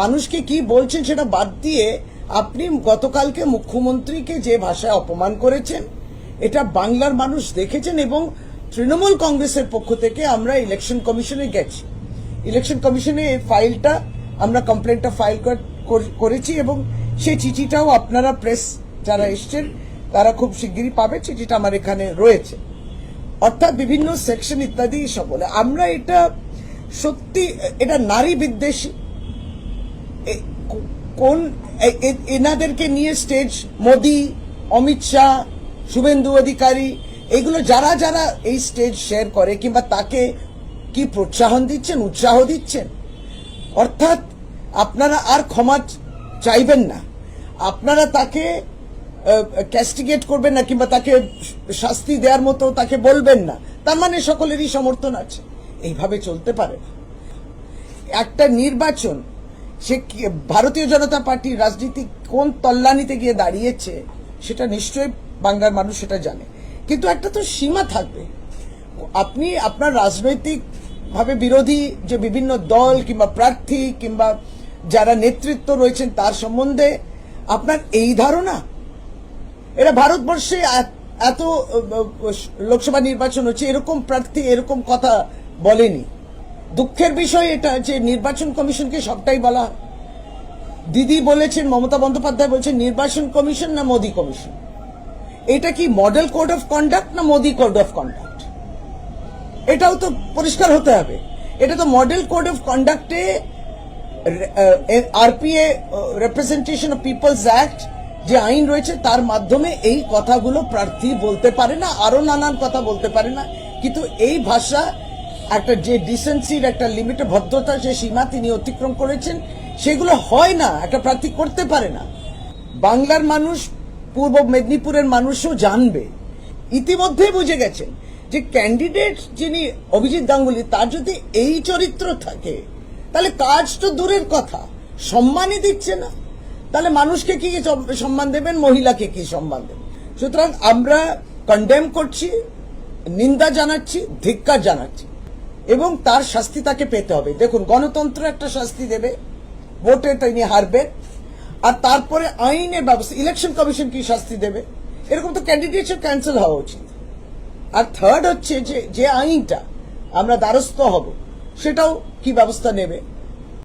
মানুষকে কি বলছেন সেটা বাদ দিয়ে আপনি গতকালকে মুখ্যমন্ত্রীকে যে ভাষায় অপমান করেছেন, এটা বাংলার মানুষ দেখেছেন এবং তৃণমূল কংগ্রেসের পক্ষ থেকে আমরা ইলেকশন কমিশনে গেছি। ইলেকশন কমিশনে এই ফাইলটা আমরা কমপ্লেনটা ফাইল করেছি এবং সেই চিঠিটাও আপনারা প্রেস যারা এসছেন, তারা খুব শিগগিরই পাবে চিঠিটা আমার এখানে রয়েছে। অর্থাৎ বিভিন্ন সেকশন ইত্যাদি সব বলে। আমরা এটা সত্যি, এটা নারী বিদ্বেষী। কোন এনাদেরকে নিয়ে স্টেজ মোদি, অমিত শাহ, শুভেন্দু অধিকারী, এগুলো যারা যারা এই স্টেজ শেয়ার করে কিংবা তাকে কি প্রোৎসাহন দিচ্ছেন, উৎসাহ দিচ্ছেন? অর্থাৎ আপনারা আর ক্ষমা চাইবেন না। আপনারা তাকে ক্যাস্টিগেট করবেন না কিংবা তাকে শাস্তি দেওয়ার মতো তাকে বলবেন না। তার মানে সকলেরই সমর্থন আছে। এইভাবে চলতে পারে একটা নির্বাচন সে ভারতীয় জনতা পার্টির রাজনীতি কোন তল্লানিতে গিয়ে দাঁড়িয়েছে, সেটা নিশ্চয়ই বাংলার মানুষ সেটা জানে। কিন্তু একটা তো সীমা থাকবে। আপনি আপনার রাজনৈতিক ভাবে বিরোধী যে বিভিন্ন দল কিংবা প্রার্থী কিংবা যারা নেতৃত্ব রয়েছেন তার সম্বন্ধে আপনার এই ধারণা? এটা ভারতবর্ষে এত- লোকসভা নির্বাচন হচ্ছে, এরকম প্রার্থী, এরকম কথা বলেনি। দুঃখের বিষয় এটা যে নির্বাচন কমিশনকে সবটাই বলা দিদি বলেছেন, মমতা বন্দ্যোপাধ্যায় বলছেন, নির্বাচন কমিশন না মোদি কমিশন? এটা কি মডেল কোড অফ কন্ডাক্ট না মোদি কোড অফ কন্ডাক্ট এটাও তো পরিষ্কার হতে হবে। এটা তো model code of কন্ডাক্টে RPA representation of peoples act যে আইন রয়েছে, তার মাধ্যমে এই কথাগুলো প্রার্থী বলতে পারে না আরও নানান কথা বলতে পারে না। কিন্তু এই ভাষা একটা যে ডিসেন্সির একটা লিমিটে ভদ্রতা, যে সীমা তিনি অতিক্রম করেছেন, সেগুলো হয় না, একটা প্রার্থী করতে পারে না। বাংলার মানুষ, পূর্ব মেদিনীপুরের মানুষও জানবে। ইতিমধ্যে বুঝে গেছেন যে ক্যান্ডিডেট যিনি অভিজিৎ গাঙ্গুলি, তার যদি এই চরিত্র থাকে, তাহলে কাজ তো দূরের কথা। সম্মানই দিচ্ছে না। তাহলে মানুষকে কি সম- সম্মান দেবেন, মহিলাকে কি সম্মান দেবেন? সুতরাং আমরা কন্ডেম করছি, নিন্দা জানাচ্ছি, ধিক্কার জানাচ্ছি। এবং তার শাস্তি তাকে পেতে হবে। দেখুন, গণতন্ত্র একটা শাস্তি দেবে, ভোটে তিনি হারবে, আর তারপরে আইনে ব্যবস্থা ইলেকশন কমিশন কি শাস্তি দেবে? এরকম তো ক্যান্ডিডেটের ক্যান্সেল হওয়া উচিত। আর থার্ড হচ্ছে যে যে আইনটা আমরা দ্বারস্থ হব, সেটাও কি ব্যবস্থা নেবে?